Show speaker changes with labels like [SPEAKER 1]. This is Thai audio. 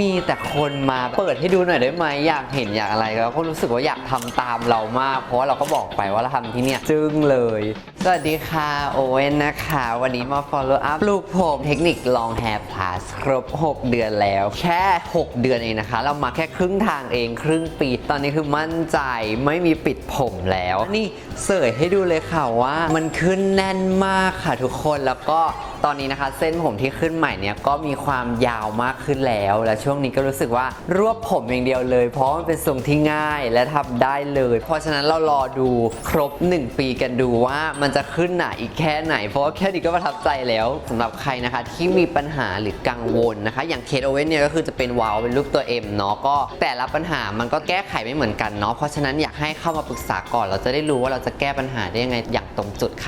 [SPEAKER 1] มีแต่คนมาเปิดให้ดูหน่อยได้ไหมอยากเห็นอยากอะไรแล้วก็รู้สึกว่าอยากทำตามเรามาก เพราะเราก็บอกไปว่าเราทำที่เนี่ยจึ้งเลย สวัสดีค่ะโอเว่นนะคะ วันนี้มา follow up ปลูกผมเทคนิค long hair plus ครบ 6 เดือนแล้ว แค่ 6 เดือนเองนะคะ เรามาแค่ครึ่งทางเองครึ่งปี ตอนนี้คือมั่นใจไม่มีปิดผมแล้ว นี่เสยให้ดูเลยค่ะว่า มันขึ้นแน่นมากค่ะทุกคนแล้วก็ อนนี้นะคะ เส้นผมที่ขึ้นใหม่เนี่ยก็มีความยาวมากขึ้นแล้ว และช่วงนี้ก็รู้สึกว่ารวบผมอย่างเดียวเลย เพราะมันเป็นทรงที่ง่ายและทำได้เลย เพราะฉะนั้นเรารอดูครบ 1 ปีกันดูว่ามันจะขึ้นหนาอีกแค่ไหน เพราะแค่นี้ก็ประทับใจแล้วสำหรับใครนะคะที่มีปัญหาหรือกังวลนะคะ อย่างเคสโอเว่นเนี่ยก็คือจะเป็นวาลวเป็นรูปตัว M เนาะก็แต่ละปัญหามันก็แก้ไขไม่เหมือนกันเนาะเพราะฉะนั้นอยากให้เข้ามาปรึกษาก่อน เราจะได้รู้ว่าเราจะแก้ปัญหาได้ยังไงอย่างตรงจุดค่ะ